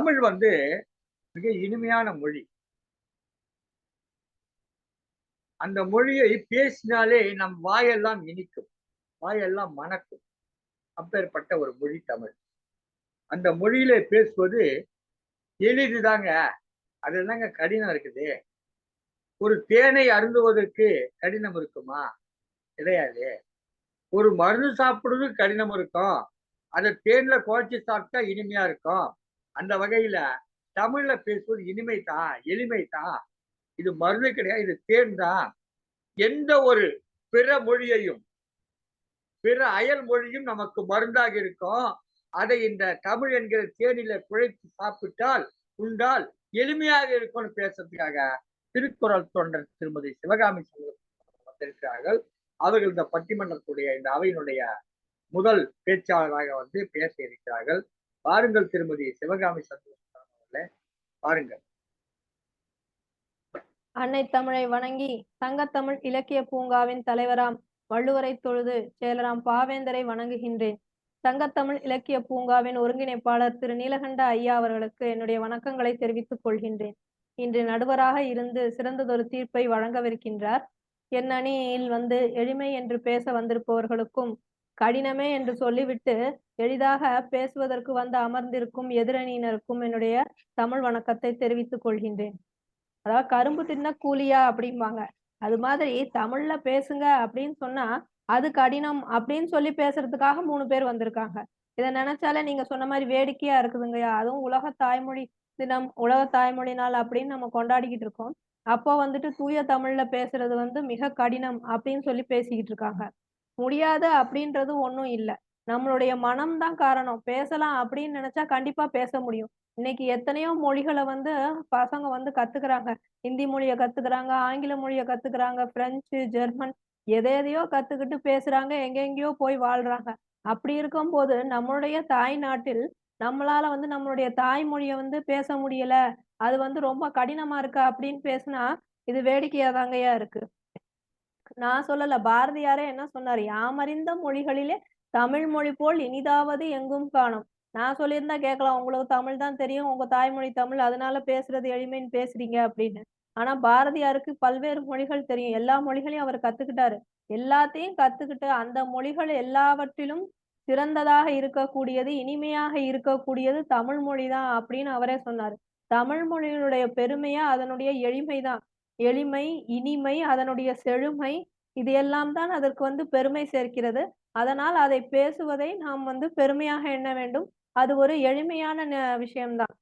தமிழ் வந்து மிக இனிமையான மொழி. அந்த மொழியை பேசினாலே நம் வாயெல்லாம் இனிக்கும். வாயெல்லாம் மணக்கும். அப்பேற்பட்ட ஒரு மொழி தமிழ். அந்த மொழியில பேசுவது எளிதுதாங்க. அது என்னங்க கடினம் இருக்குது? ஒரு தேனை அருந்துவதற்கு கடினம் இருக்குமா? கிடையாது. ஒரு மருந்து சாப்பிடுறது கடினம் இருக்கும். அதை தேன்ல குழச்சி சாப்பிட்டா இனிமையா இருக்கும். அந்த வகையில தமிழ்ல பேசுவது இனிமை தான் எளிமை தான் இது மருந்து கிடையாது இது தேன் தான் எந்த ஒரு பிற மொழியையும் பிற அயல் மொழியும் நமக்கு மருந்தாக இருக்கும். அதை இந்த தமிழ் என்கிற தேனில குழைத்து சாப்பிட்டால் உண்டால் எளிமையாக இருக்கும்னு பேசுறதுக்காக திருக்குறள் தொண்டர் திருமதி சிவகாமி வந்திருக்கிறார்கள். அவர்கள் இந்த பட்டிமன்றத்துடைய இந்த அவையினுடைய முதல் பேச்சாளராக வந்து பேச இருக்கிறார்கள். பாருங்கள் திருமதி சிவகாமி சந்தோஷம் அவர்களே பாருங்கள். அன்னை தமிழை வணங்கி சங்கத்தமிழ் இலக்கிய பூங்காவின் தலைவராம் வள்ளுவரை தொழுது செயலராம் பாவேந்தரை வணங்குகின்றேன். சங்கத்தமிழ் இலக்கிய பூங்காவின் ஒருங்கிணைப்பாளர் திரு. நீலகண்ட ஐயா அவர்களுக்கு என்னுடைய வணக்கங்களை தெரிவித்துக் கொள்கின்றேன். இன்று நடுவராக இருந்து சிறந்ததொரு தீர்ப்பை வழங்கவிருக்கின்றார். என் அணியில் வந்து எளிமை என்று பேச வந்திருப்பவர்களுக்கும் கடினமே என்று சொல்லிவிட்டு எளிதாக பேசுவதற்கு வந்து அமர்ந்திருக்கும் எதிரணியினருக்கும் என்னுடைய தமிழ் வணக்கத்தை தெரிவித்துக் கொள்கின்றேன். அதாவது கரும்பு தின்ன கூலியா அப்படிம்பாங்க. அது மாதிரி தமிழ்ல பேசுங்க அப்படின்னு சொன்னா அது கடினம் அப்படின்னு சொல்லி பேசுறதுக்காக மூணு பேர் வந்திருக்காங்க. இதை நினைச்சாலே நீங்க சொன்ன மாதிரி வேடிக்கையா இருக்குதுங்கய்யா. அதுவும் உலக தாய்மொழி தினம் உலக தாய்மொழி நாள் அப்படின்னு நம்ம கொண்டாடிக்கிட்டு இருக்கோம். அப்போ வந்துட்டு தூய தமிழ்ல பேசுறது வந்து மிக கடினம் அப்படின்னு சொல்லி பேசிக்கிட்டு இருக்காங்க. முடியாது அப்படின்றது ஒன்றும் இல்லை. நம்மளுடைய மனம்தான் காரணம். பேசலாம் அப்படின்னு நினைச்சா கண்டிப்பா பேச முடியும். இன்னைக்கு எத்தனையோ மொழிகளை வந்து பசங்க வந்து கத்துக்கிறாங்க. ஹிந்தி மொழியை கத்துக்கிறாங்க ஆங்கில மொழியை கத்துக்கிறாங்க பிரெஞ்சு ஜெர்மன் எதை எதையோ கத்துக்கிட்டு பேசுறாங்க எங்கெங்கேயோ போய் வாழ்றாங்க. அப்படி இருக்கும் போது நம்மளுடைய தாய் நாட்டில் நம்மளால வந்து நம்மளுடைய தாய்மொழியை வந்து பேச முடியல. அது வந்து ரொம்ப கடினமா இருக்கா அப்படின்னு பேசினா இது வேடிக்கையா தாங்கய்யா இருக்கு. நான் சொல்லல பாரதியாரே என்ன சொன்னாரு? யாமறிந்த மொழிகளிலே தமிழ் மொழி போல் இனிதாவது எங்கும் காணும். நான் சொல்லியிருந்தா கேட்கலாம் உங்களுக்கு தமிழ் தான் தெரியும் உங்க தாய்மொழி தமிழ் அதனால பேசுறது எளிமைன்னு பேசுறீங்க அப்படின்னு. ஆனா பாரதியாருக்கு பல்வேறு மொழிகள் தெரியும். எல்லா மொழிகளையும் அவர் கத்துக்கிட்டாரு. எல்லாத்தையும் கத்துக்கிட்டு அந்த மொழிகள் எல்லாவற்றிலும் சிறந்ததாக இருக்கக்கூடியது இனிமையாக இருக்கக்கூடியது தமிழ் மொழி தான் அப்படின்னு அவரே சொன்னாரு. தமிழ் மொழியினுடைய பெருமையா அதனுடைய எளிமை தான் எளிமை இனிமை அதனுடைய செழுமை இது எல்லாம் தான் அதற்கு வந்து பெருமை சேர்க்கிறது. அதனால் அதை பேசுவதை நாம் வந்து பெருமையாக எண்ண வேண்டும். அது ஒரு எளிமையான விஷயம்தான்.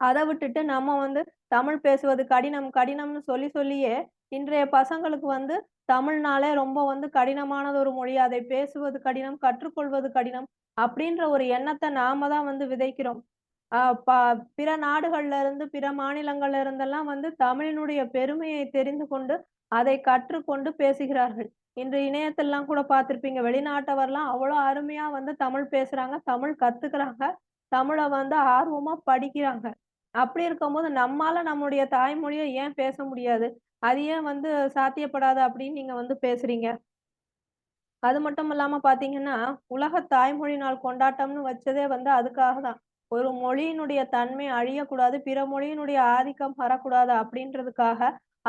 அதை விட்டுட்டு நம்ம வந்து தமிழ் பேசுவது கடினம் கடினம்னு சொல்லி சொல்லியே இன்றைய பசங்களுக்கு வந்து தமிழ்னாலே ரொம்ப வந்து கடினமானது ஒரு மொழி. அதை பேசுவது கடினம் கற்றுக்கொள்வது கடினம் அப்படின்ற ஒரு எண்ணத்தை நாம தான் வந்து விதைக்கிறோம். பிற நாடுகள்ல இருந்து பிற மாநிலங்கள்ல இருந்தெல்லாம் வந்து தமிழினுடைய பெருமையை தெரிந்து கொண்டு அதை கற்றுக்கொண்டு பேசுகிறார்கள். இன்று இணையத்திலாம் கூட பார்த்திருப்பீங்க வெளிநாட்டவர்லாம் அவ்வளோ அருமையா வந்து தமிழ் பேசுறாங்க தமிழ் கத்துக்கிறாங்க தமிழை வந்து ஆர்வமா படிக்கிறாங்க. அப்படி இருக்கும்போது நம்மால நம்முடைய தாய்மொழியை ஏன் பேச முடியாது? அது ஏன் வந்து சாத்தியப்படாது அப்படின்னு நீங்க வந்து பேசுறீங்க? அது மட்டும் இல்லாம பாத்தீங்கன்னா உலக தாய்மொழி நாள் கொண்டாட்டம்னு வச்சதே வந்து அதுக்காக தான். ஒரு மொழியினுடைய தன்மை அழியக்கூடாது பிற மொழியினுடைய ஆதிக்கம் வரக்கூடாது அப்படின்றதுக்காக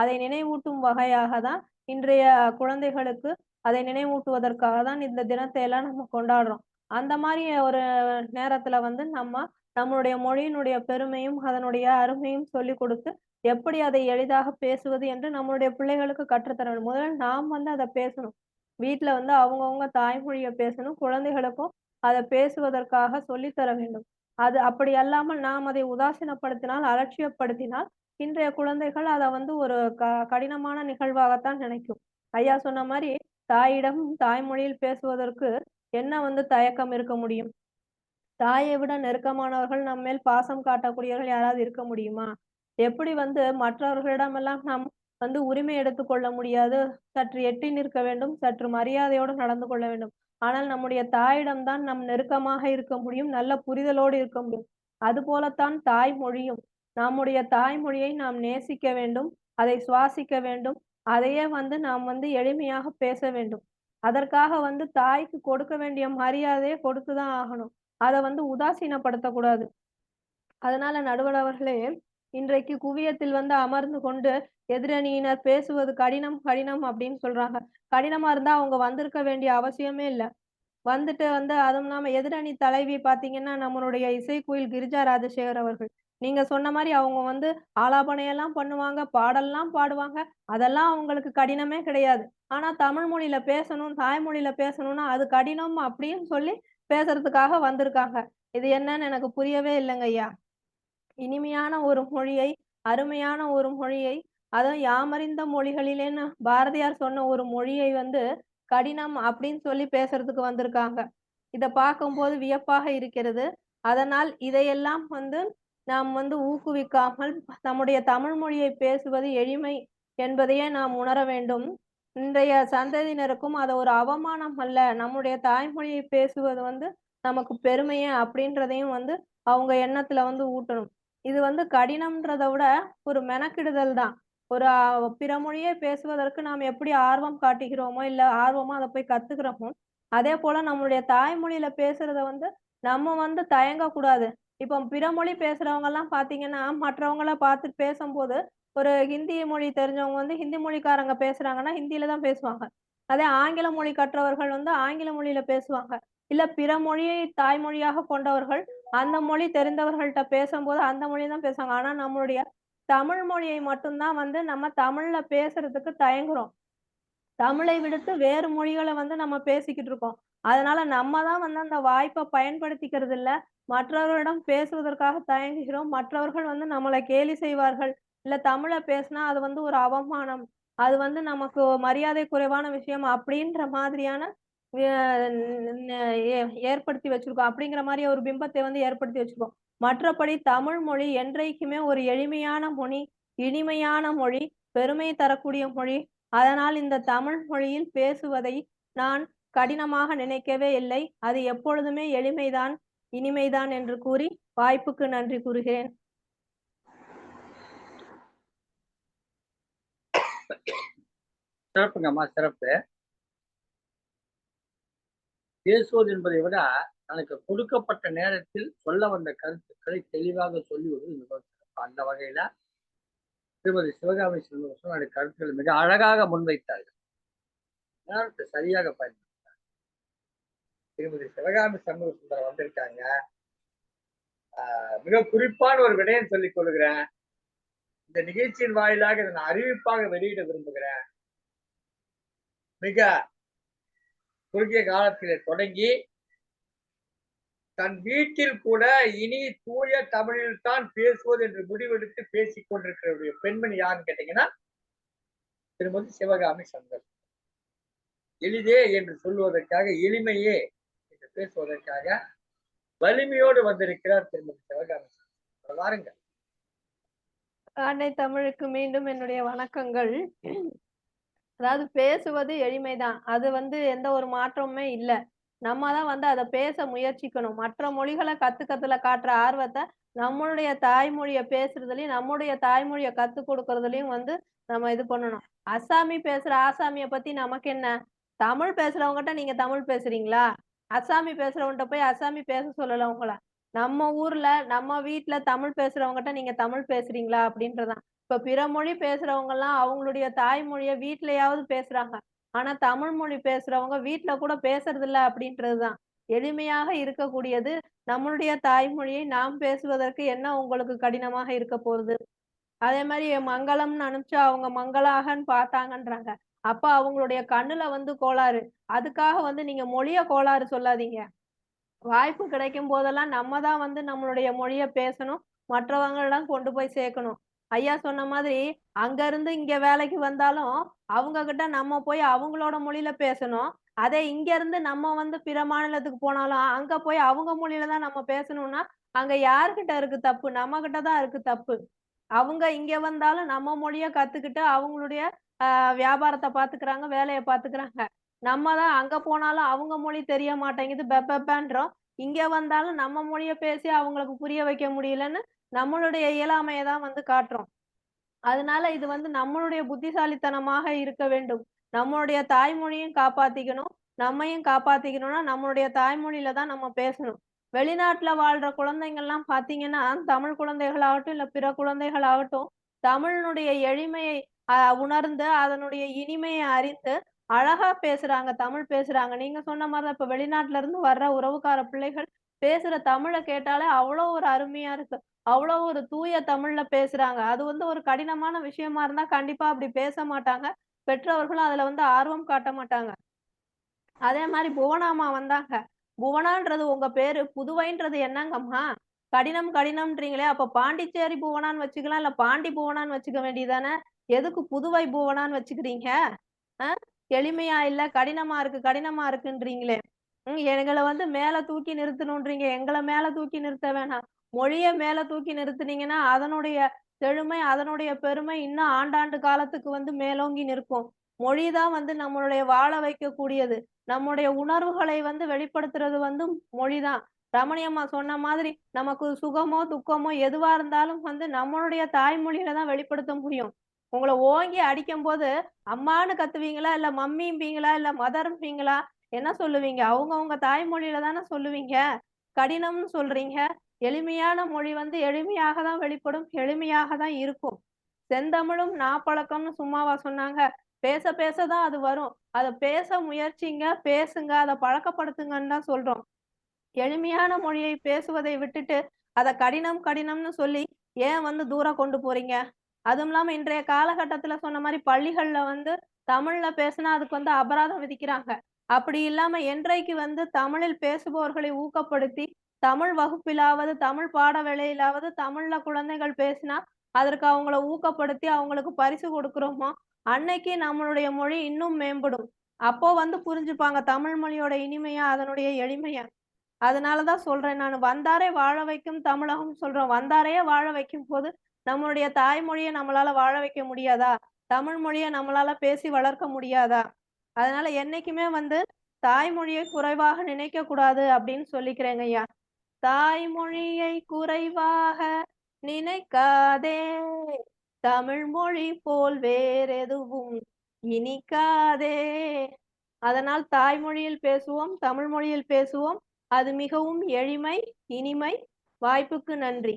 அதை நினைவூட்டும் வகையாக தான் இன்றைய குழந்தைகளுக்கு அதை நினைவூட்டுவதற்காக தான் இந்த தினத்தை எல்லாம் நம்ம கொண்டாடுறோம். அந்த மாதிரி ஒரு நேரத்துல வந்து நம்ம நம்மளுடைய மொழியினுடைய பெருமையும் அதனுடைய அருமையும் சொல்லி கொடுத்து எப்படி அதை எளிதாக பேசுவது என்று நம்மளுடைய பிள்ளைகளுக்கு கற்றுத்தர வேண்டும் முதல்ல நாம் வந்து அதை பேசணும். வீட்டுல வந்து அவங்கவுங்க தாய்மொழியை பேசணும். குழந்தைகளுக்கும் அதை பேசுவதற்காக சொல்லித்தர வேண்டும். அது அப்படி அல்லாமல் நாம் அதை உதாசீனப்படுத்தினால் அலட்சியப்படுத்தினால் இன்றைய குழந்தைகள் அதை வந்து ஒரு க கடினமான நிகழ்வாகத்தான் நினைக்கும். ஐயா சொன்ன மாதிரி தாயிடம் தாய்மொழியில் பேசுவதற்கு என்ன வந்து தயக்கம் இருக்க முடியும்? தாயை விட நெருக்கமானவர்கள் நம்ம மேல் பாசம் காட்டக்கூடியவர்கள் யாராவது இருக்க முடியுமா? எப்படி வந்து மற்றவர்களிடமெல்லாம் நாம் வந்து உரிமை எடுத்துக்கொள்ள முடியாது. சற்று எட்டி நிற்க வேண்டும் சற்று மரியாதையோடு நடந்து கொள்ள வேண்டும். ஆனால் நம்முடைய தாயிடம்தான் நம் நெருக்கமாக இருக்க முடியும் நல்ல புரிதலோடு இருக்க முடியும். அது போலத்தான் தாய்மொழியும் நம்முடைய தாய்மொழியை நாம் நேசிக்க வேண்டும் அதை சுவாசிக்க வேண்டும். அதையே வந்து நாம் வந்து எளிமையாக பேச வேண்டும். அதற்காக வந்து தாய்க்கு கொடுக்க வேண்டிய மரியாதையை கொடுத்துதான் ஆகணும். அதை வந்து உதாசீனப்படுத்தக்கூடாது. அதனால நடுவர் அவர்களே இன்றைக்கு குவியத்தில் வந்து அமர்ந்து கொண்டு எதிரணியினர் பேசுவது கடினம் கடினம் அப்படின்னு சொல்றாங்க. கடினமா இருந்தா அவங்க வந்திருக்க வேண்டிய அவசியமே இல்லை. வந்துட்டு வந்து அதுவும் இல்லாம எதிரணி தலைவி பாத்தீங்கன்னா நம்மளுடைய இசைக்குயில் கிரிஜா ராஜசேகர் அவர்கள். நீங்க சொன்ன மாதிரி அவங்க வந்து ஆலாபனையெல்லாம் பண்ணுவாங்க பாடல்லாம் பாடுவாங்க. அதெல்லாம் அவங்களுக்கு கடினமே கிடையாது. ஆனா தமிழ் மொழியில பேசணும் தாய்மொழியில பேசணும்னா அது கடினம் அப்படின்னு சொல்லி பேசுறதுக்காக வந்திருக்காங்க. இது என்னன்னு எனக்கு புரியவே இல்லைங்க ஐயா. இனிமையான ஒரு மொழியை அருமையான ஒரு மொழியை அதுவும் யாமறிந்த மொழிகளிலேன்னு பாரதியார் சொன்ன ஒரு மொழியை வந்து கடினம் அப்படின்னு சொல்லி பேசுறதுக்கு வந்திருக்காங்க. இதை பார்க்கும்போது வியப்பாக இருக்கிறது. அதனால் இதையெல்லாம் வந்து நாம் வந்து ஊக்குவிக்காமல் நம்முடைய தமிழ் மொழியை பேசுவது எளிமை என்பதையே நாம் உணர வேண்டும். இன்றைய சந்ததியினருக்கும் அதை ஒரு அவமானம் அல்ல. நம்முடைய தாய்மொழியை பேசுவது வந்து நமக்கு பெருமையே அப்படின்றதையும் வந்து அவங்க எண்ணத்துல வந்து ஊட்டணும். இது வந்து கடினம்ன்றதை விட ஒரு மெனக்கிடுதல் தான். ஒரு பிற மொழியை பேசுவதற்கு நாம் எப்படி ஆர்வம் காட்டுகிறோமோ இல்ல ஆர்வமா அதை போய் கத்துக்கிறோமோ அதே போல நம்மளுடைய தாய்மொழியில பேசுறத வந்து நம்ம வந்து தயங்க கூடாது இப்போ பிற மொழி பேசுறவங்க எல்லாம் பாத்தீங்கன்னா மற்றவங்கள பார்த்து பேசும்போது ஒரு ஹிந்தி மொழி தெரிஞ்சவங்க வந்து ஹிந்தி மொழிக்காரங்க பேசுறாங்கன்னா ஹிந்தியில தான் பேசுவாங்க. அதே ஆங்கில மொழி கற்றவர்கள் வந்து ஆங்கில மொழியில பேசுவாங்க. இல்ல பிற மொழியை தாய்மொழியாக கொண்டவர்கள் அந்த மொழி தெரிந்தவர்கள்ட்ட பேசும்போது அந்த மொழி தான் பேசுவாங்க. ஆனா நம்மளுடைய தமிழ் மொழியை மட்டும்தான் வந்து நம்ம தமிழ்ல பேசுறதுக்கு தயங்குறோம். தமிழை விடுத்து வேறு மொழிகளை வந்து நம்ம பேசிக்கிட்டு இருக்கோம். அதனால நம்ம தான் வந்து அந்த வாய்ப்பை பயன்படுத்திக்கிறது இல்ல. மற்றவர்களிடம் பேசுவதற்காக தயங்குகிறோம். மற்றவர்கள் வந்து நம்மளை கேலி செய்வார்கள். இல்ல தமிழை பேசினா அது வந்து ஒரு அவமானம். அது வந்து நமக்கு மரியாதை குறைவான விஷயம் அப்படின்ற மாதிரியான ஏற்படுத்தி வச்சிருக்கோம். அப்படிங்கிற மாதிரி ஒரு பிம்பத்தை வந்து ஏற்படுத்தி வச்சிருக்கோம். மற்றபடி தமிழ் மொழி என்றைக்குமே ஒரு எளிமையான மொழி இனிமையான மொழி பெருமை தரக்கூடிய மொழி. அதனால் இந்த தமிழ் மொழியில் பேசுவதை நான் கடினமாக நினைக்கவே இல்லை. அது எப்பொழுதுமே எளிமைதான் இனிமைதான் என்று கூறி வாய்ப்புக்கு நன்றி கூறுகிறேன். சிறப்புங்கம்மா சிறப்பு. பேசுவது என்பதை விட தனக்கு கொடுக்கப்பட்ட நேரத்தில் சொல்ல வந்த கருத்துக்களை தெளிவாக சொல்லிவிடுவது மிகவும் சிறப்பு. அந்த வகையில திருமதி சிவகாமி செல்வம் சொன்ன மிக அழகாக முன்வைத்தார்கள். நேரத்தை சரியாக பயன்படுத்தார் திருமதி சிவகாமி சண்முக சுந்தரம் வந்திருக்காங்க. ஆஹ் மிக குறிப்பான ஒரு விடயம் சொல்லிக் கொள்கிறேன். இந்த நிகழ்ச்சியின் வாயிலாக இதை நான் அறிவிப்பாக வெளியிட விரும்புகிறேன். மிக குறுகிய காலத்திலே தொடங்கி தன் வீட்டில் கூட இனி தூய தமிழில் தான் பேசுவது என்று முடிவெடுத்து பேசிக் கொண்டிருக்கிற பெண்மணி யாருன்னு கேட்டீங்கன்னா திருமதி சிவகாமி சந்தர் எளிதே என்று சொல்வதற்காக எளிமையே என்று பேசுவதற்காக வலிமையோடு வந்திருக்கிறார் திருமதி சிவகாமி சந்தர் அன்னை தமிழுக்கு மீண்டும் என்னுடைய வணக்கங்கள். அதாவது பேசுவது எளிமைதான். அது வந்து எந்த ஒரு மாற்றமுமே இல்லை. நம்ம தான் வந்து அதை பேச முயற்சிக்கணும். மற்ற மொழிகளை கத்துக்கிறதுல காட்டுற ஆர்வத்தை நம்மளுடைய தாய்மொழியை பேசுறதுலயும் நம்முடைய தாய்மொழியை கத்து கொடுக்கறதுலயும் வந்து நம்ம இது பண்ணணும். அசாமி பேசுற ஆசாமிய பத்தி நமக்கு என்ன? தமிழ் பேசுறவங்ககிட்ட நீங்க தமிழ் பேசுறீங்களா? அசாமி பேசுறவன்கிட்ட போய் அசாமி பேச சொல்லல உங்களை. நம்ம ஊர்ல நம்ம வீட்ல தமிழ் பேசுறவங்ககிட்ட நீங்க தமிழ் பேசுறீங்களா அப்படின்றதான் இப்ப பிற மொழி பேசுறவங்க எல்லாம் அவங்களுடைய தாய்மொழிய வீட்லயாவது பேசுறாங்க. ஆனா தமிழ் மொழி பேசுறவங்க வீட்ல கூட பேசுறது இல்ல அப்படின்றதுதான். எளிமையாக இருக்கக்கூடியது நம்மளுடைய தாய்மொழியை நாம் பேசுவதற்கு என்ன உங்களுக்கு கடினமாக இருக்க போகுது? அதே மாதிரி மங்களம்னு அனுப்பிச்சா அவங்க மங்களாகன்னு பார்த்தாங்கன்றாங்க. அப்ப அவங்களுடைய கண்ணுல வந்து கோளாறு. அதுக்காக வந்து நீங்க மொழிய கோளாறு சொல்லாதீங்க. வாய்ப்பு கிடைக்கும் போதெல்லாம் நம்ம தான் வந்து நம்மளுடைய மொழிய பேசணும். மற்றவங்களிடம் கொண்டு போய் சேர்க்கணும். ஐயா சொன்ன மாதிரி அங்க இருந்து இங்க வேலைக்கு வந்தாலும் அவங்க கிட்ட நம்ம போய் அவங்களோட மொழியில பேசணும். அதே இங்க இருந்து நம்ம வந்து பிற மாநிலத்துக்கு போனாலும் அங்க போய் அவங்க மொழியில தான் நம்ம பேசணும்னா அங்க யாருக்கிட்ட இருக்கு தப்பு? நம்ம கிட்ட தான் இருக்கு தப்பு. அவங்க இங்க வந்தாலும் நம்ம மொழிய கத்துக்கிட்டு அவங்களுடைய ஆஹ் வியாபாரத்தை பாத்துக்கிறாங்க வேலையை பாத்துக்கிறாங்க நம்ம தான் அங்க போனாலும் அவங்க மொழி தெரிய மாட்டேங்குது பெப்பன்றோம் இங்க வந்தாலும் நம்ம மொழிய பேசி அவங்களுக்கு புரிய வைக்க முடியலன்னு நம்மளுடைய இயலாமையை தான் வந்து காட்டுறோம். அதனால இது வந்து நம்மளுடைய புத்திசாலித்தனமாக இருக்க வேண்டும். நம்மளுடைய தாய்மொழியும் காப்பாத்திக்கணும். நம்மையும் காப்பாத்திக்கணும்னா நம்மளுடைய தாய்மொழியில தான் நம்ம பேசணும். வெளிநாட்டுல வாழ்ற குழந்தைங்கள்லாம் பாத்தீங்கன்னா தமிழ் குழந்தைகளாகட்டும் இல்ல பிற குழந்தைகளாகட்டும் தமிழனுடைய எளிமையை அஹ், உணர்ந்து அதனுடைய இனிமையை அறிந்து அழகா பேசுறாங்க தமிழ் பேசுறாங்க. நீங்க சொன்ன மாதிரிதான் இப்ப வெளிநாட்டுல இருந்து வர்ற உறவுக்கார பிள்ளைகள் பேசுற தமிழை கேட்டாலே அவ்வளோ ஒரு அருமையா இருக்கு. அவ்வளோ ஒரு தூய தமிழ்ல பேசுறாங்க. அது வந்து ஒரு கடினமான விஷயமா இருந்தா கண்டிப்பா அப்படி பேச மாட்டாங்க. பெற்றோர்களும் அதுல வந்து ஆர்வம் காட்ட மாட்டாங்க. அதே மாதிரி புவனாமா வந்தாங்க. புவனான்றது உங்க பேரு புதுவைன்றது என்னங்கம்மா? கடினம் கடினம்ன்றீங்களே அப்ப பாண்டிச்சேரி புவனான்னு வச்சுக்கலாம் இல்ல பாண்டி புவனான்னு வச்சுக்க வேண்டியதானே எதுக்கு புதுவை புவனான்னு வச்சுக்கிறீங்க? அஹ்? எளிமையா இல்ல கடினமா இருக்கு கடினமா இருக்குன்றீங்களே. உம் எங்களை வந்து மேல தூக்கி நிறுத்தணுன்றீங்க. எங்களை மேல தூக்கி நிறுத்த வேணாம். மொழிய மேல தூக்கி நிறுத்துனீங்கன்னா அதனுடைய செழுமை அதனுடைய பெருமை இன்னும் ஆண்டாண்டு காலத்துக்கு வந்து மேலோங்கி நிற்கும். மொழிதான் வந்து நம்மளுடைய வாழ வைக்கக்கூடியது. நம்முடைய உணர்வுகளை வந்து வெளிப்படுத்துறது வந்து மொழிதான் ரமணியம்மா சொன்ன மாதிரி நமக்கு சுகமோ துக்கமோ எதுவா இருந்தாலும் வந்து நம்மளுடைய தாய்மொழியில தான் வெளிப்படுத்த முடியும். உங்களை ஓங்கி அடிக்கும் போது அம்மான்னு கத்துவீங்களா? இல்ல மம்மிம்பீங்களா இல்ல மதர்ம்பீங்களா? என்ன சொல்லுவீங்க? அவங்க உங்க தாய்மொழியில தானே சொல்லுவீங்க? கடினம்னு சொல்றீங்க. எளிமையான மொழி வந்து எளிமையாக தான் வெளிப்படும் எளிமையாக தான் இருக்கும். செந்தமிழும் நாப்பழக்கம்னு சும்மாவா சொன்னாங்க. பேச பேச தான் அது வரும். அதை பேச முயற்சிங்க பேசுங்க அதை பழக்கப்படுத்துங்கன்னு தான் சொல்றோம். எளிமையான மொழியை பேசுவதை விட்டுட்டு அதை கடினம் கடினம்னு சொல்லி ஏன் வந்து தூரம் கொண்டு போறீங்க? அதுவும் இல்லாம இன்றைய காலகட்டத்துல சொன்ன மாதிரி பள்ளிகள்ல வந்து தமிழ்ல பேசினா அதுக்கு வந்து அபராதம் விதிக்கிறாங்க. அப்படி இல்லாம என்றைக்கு வந்து தமிழில் பேசுபவர்களை ஊக்கப்படுத்தி தமிழ் வகுப்பிலாவது தமிழ் பாட வேலையிலாவது தமிழ்ல குழந்தைகள் பேசினா அதற்கு அவங்கள ஊக்கப்படுத்தி அவங்களுக்கு பரிசு கொடுக்குறோமோ அன்னைக்கு நம்மளுடைய மொழி இன்னும் மேம்படும். அப்போ வந்து புரிஞ்சுப்பாங்க தமிழ் மொழியோட இனிமையா அதனுடைய எளிமையா. அதனாலதான் சொல்றேன் நான். வந்தாரே வாழ வைக்கும் தமிழகம் சொல்றோம். வந்தாரையே வாழ வைக்கும் போது நம்மளுடைய தாய்மொழியை நம்மளால வாழ வைக்க முடியாதா? தமிழ் மொழியை நம்மளால பேசி வளர்க்க முடியாதா? அதனால என்னைக்குமே வந்து தாய்மொழியை குறைவாக நினைக்க கூடாது அப்படின்னு சொல்லிக்கிறேங்க ஐயா. தாய்மொழியை குறைவாக நினைக்காதே. தமிழ் மொழி போல் வேறெதுவும் இனிக்காதே. அதனால் தாய்மொழியில் பேசுவோம் தமிழ் மொழியில் பேசுவோம். அது மிகவும் எளிமை இனிமை. வாய்ப்புக்கு நன்றி.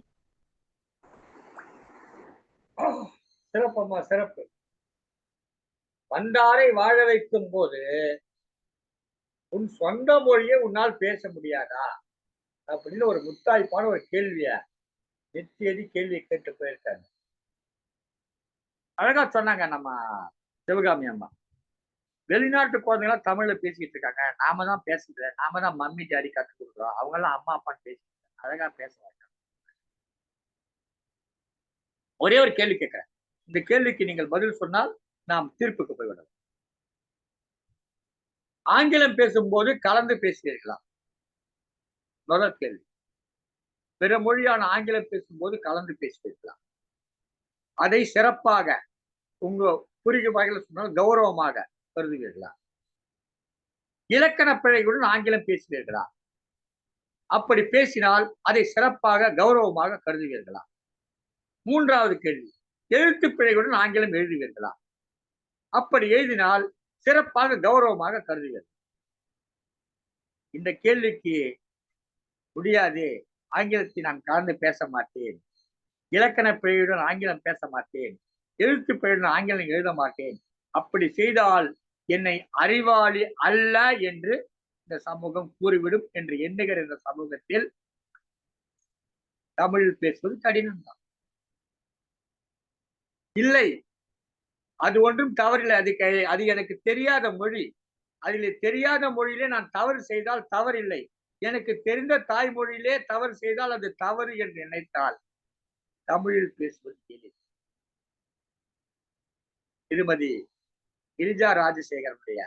சிறப்பம்மா சிறப்பு. வந்தாரை வாழ வைக்கும் போது உன் சொந்த மொழியை உன்னால் பேச முடியாதா? அப்படின்னு ஒரு முத்தாய்ப்பான ஒரு கேள்விய நெத்தியடி கேள்வியை கேட்டு போயிருக்காங்க. அழகா சொன்னாங்க நம்ம சிவகாமி அம்மா. வெளிநாட்டு குழந்தைங்களாம் தமிழ்ல பேசிக்கிட்டு இருக்காங்க. நாம தான் பேசுறது நாம தான் மம்மி டாடி கற்றுக் கொடுக்குறோம். அவங்க எல்லாம் அம்மா அப்பான்னு பேசிட்டு அழகா பேசுறாங்க. ஒரே ஒரு கேள்வி கேட்கிறேன். இந்த கேள்விக்கு நீங்கள் பதில் சொன்னால் நாம் தீர்ப்புக்கு போய்விடலாம் ஆங்கிலம் பேசும்போது கலந்து பேசுகிறீர்களா முதல் கேள்வி. பிற மொழியான ஆங்கிலம் பேசும்போது கலந்து பேசுவீர்களா? அதை சிறப்பாக உங்க புரியும் வகையில் சொன்னால் கௌரவமாக கருதுவீர்களா? இலக்கண பிழைகளுடன் ஆங்கிலம் பேசுவீர்களா அப்படி பேசினால் அதை சிறப்பாக கௌரவமாக கருதுவீர்களா? மூன்றாவது கேள்வி. எழுத்து பிழைகளுடன் ஆங்கிலம் எழுதுவீர்களா? அப்படி எழுதினால் சிறப்பாக கௌரவமாக கருதுவீர்கள். இந்த கேள்விக்கு முடியாது ஆங்கிலத்தை நான் கலந்து பேச மாட்டேன். இலக்கண பிழையுடன் ஆங்கிலம் பேச மாட்டேன். எழுத்து பிழையுடன் ஆங்கிலம் எழுத மாட்டேன். அப்படி செய்தால் என்னை அறிவாளி அல்ல என்று இந்த சமூகம் கூறிவிடும் என்று எண்ணுகிற இந்த சமூகத்தில் தமிழ் பேசுவது கடினம்தான். இல்லை அது ஒன்றும் தவறில்லை. அது க- அது எனக்கு தெரியாத மொழி. அதில் தெரியாத மொழியிலே நான் தவறு செய்தால் தவறில்லை. எனக்கு தெரிந்த தாய்மொழியிலே தவறு செய்தால் அது தவறு என்று நினைத்தால் தமிழில் பேசுவது எளிது. திருமதி கிரிஜா ராஜசேகரனுடைய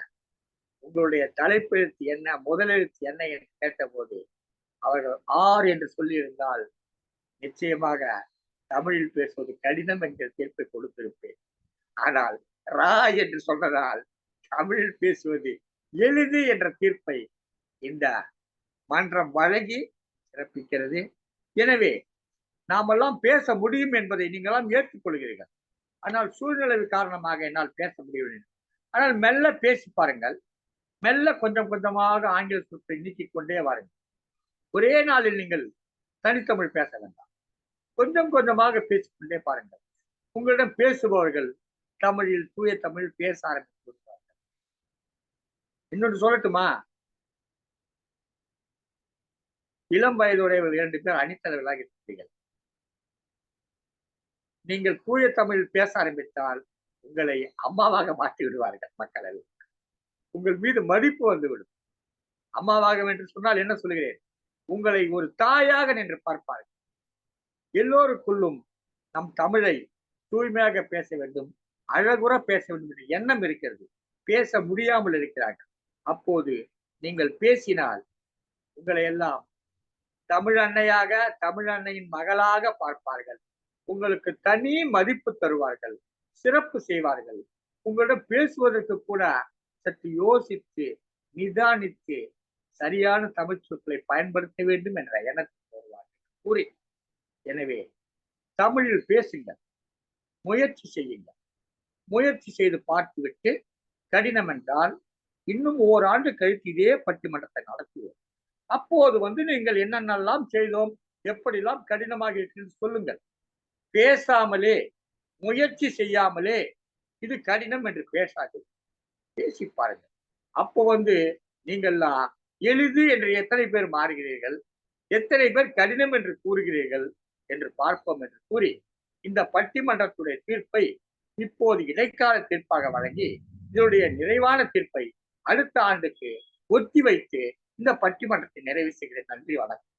உங்களுடைய தலைப்பெழுத்து என்ன முதலெழுத்து என்ன என்று கேட்டபோது அவர்கள் ஆர் என்று சொல்லியிருந்தால் நிச்சயமாக தமிழில் பேசுவது கடினம் என்கிற தீர்ப்பை கொடுத்திருப்பேன். ஆனால் ரா என்று சொன்னதால் தமிழில் பேசுவது எளிது என்ற தீர்ப்பை இந்த மன்றம் வழங்கி சிறப்பிக்கிறது. எனவே நாமெல்லாம் பேச முடியும் என்பதை நீங்களாம் ஏற்றுக்கொள்கிறீர்கள். ஆனால் சூழ்நிலை காரணமாக என்னால் பேச முடியவில்லை. ஆனால் மெல்ல பேசி பாருங்கள். மெல்ல கொஞ்சம் கொஞ்சமாக ஆங்கில சொற்றை நீக்கிக் கொண்டே வாருங்கள். ஒரே நாளில் நீங்கள் தனித்தமிழ் பேச வேண்டாம். கொஞ்சம் கொஞ்சமாக பேசிக்கொண்டே பாருங்கள். உங்களிடம் பேசுபவர்கள் தமிழில் தூய தமிழ் பேச ஆரம்பித்து விடுவார்கள் இன்னொன்று சொல்லட்டுமா? இளம் வயதுடையவர் இரண்டு பேர் அணித்தலைவர்களாக இருக்கிறீர்கள் நீங்கள் தூய தமிழ் பேச ஆரம்பித்தால் உங்களை அம்மாவாக மாற்றி விடுவார்கள் மக்கள் எல்லாம். உங்கள் மீது மதிப்பு வந்துவிடும். அம்மாவாக என்று சொன்னால் என்ன சொல்கிறேன் உங்களை ஒரு தாயாக நின்று பார்ப்பார்கள். எல்லோருக்குள்ளும் நம் தமிழை தூய்மையாக பேச வேண்டும் அழகுற பேச வேண்டும் என்ற எண்ணம் இருக்கிறது. பேச முடியாமல் இருக்கிறார்கள். அப்போது நீங்கள் பேசினால் உங்களை எல்லாம் தமிழ் அன்னையாக தமிழ் அன்னையின் மகளாக பார்ப்பார்கள். உங்களுக்கு தனி மதிப்பு தருவார்கள். சிறப்பு செய்வார்கள். உங்களிடம் பேசுவதற்கு கூட சற்று யோசித்து நிதானித்து சரியான தமிழ் சொற்களை பயன்படுத்த வேண்டும் என்ற எண்ணத்தில் வருவார்கள் கூறி. எனவே தமிழில் பேசுங்கள் முயற்சி செய்யுங்கள். முயற்சி செய்து பார்த்துவிட்டு கடினம் என்றால் இன்னும் ஓராண்டு கழித்து இதே பட்டிமன்றத்தை நடத்துவோம். அப்போது வந்து நீங்கள் என்னென்னலாம் செய்தோம் எப்படிலாம் கடினமாக இருக்கிறது சொல்லுங்கள். பேசாமலே முயற்சி செய்யாமலே இது கடினம் என்று பேசாது. பேசி பாருங்க அப்போ வந்து நீங்கள்லாம் எளிது என்று எத்தனை பேர் மாறுகிறீர்கள்? எத்தனை பேர் கடினம் என்று கூறுகிறீர்கள் என்று பார்ப்போம் என்று கூறி இந்த பட்டிமன்றத்துடைய தீர்ப்பை இப்போது இடைக்கால தீர்ப்பாக வழங்கி இதனுடைய நிறைவான தீர்ப்பை அடுத்த ஆண்டுக்கு ஒத்தி வைத்து இந்த பட்டிமன்றத்தை நிறைவு செய்கிறேன். நன்றி வணக்கம்.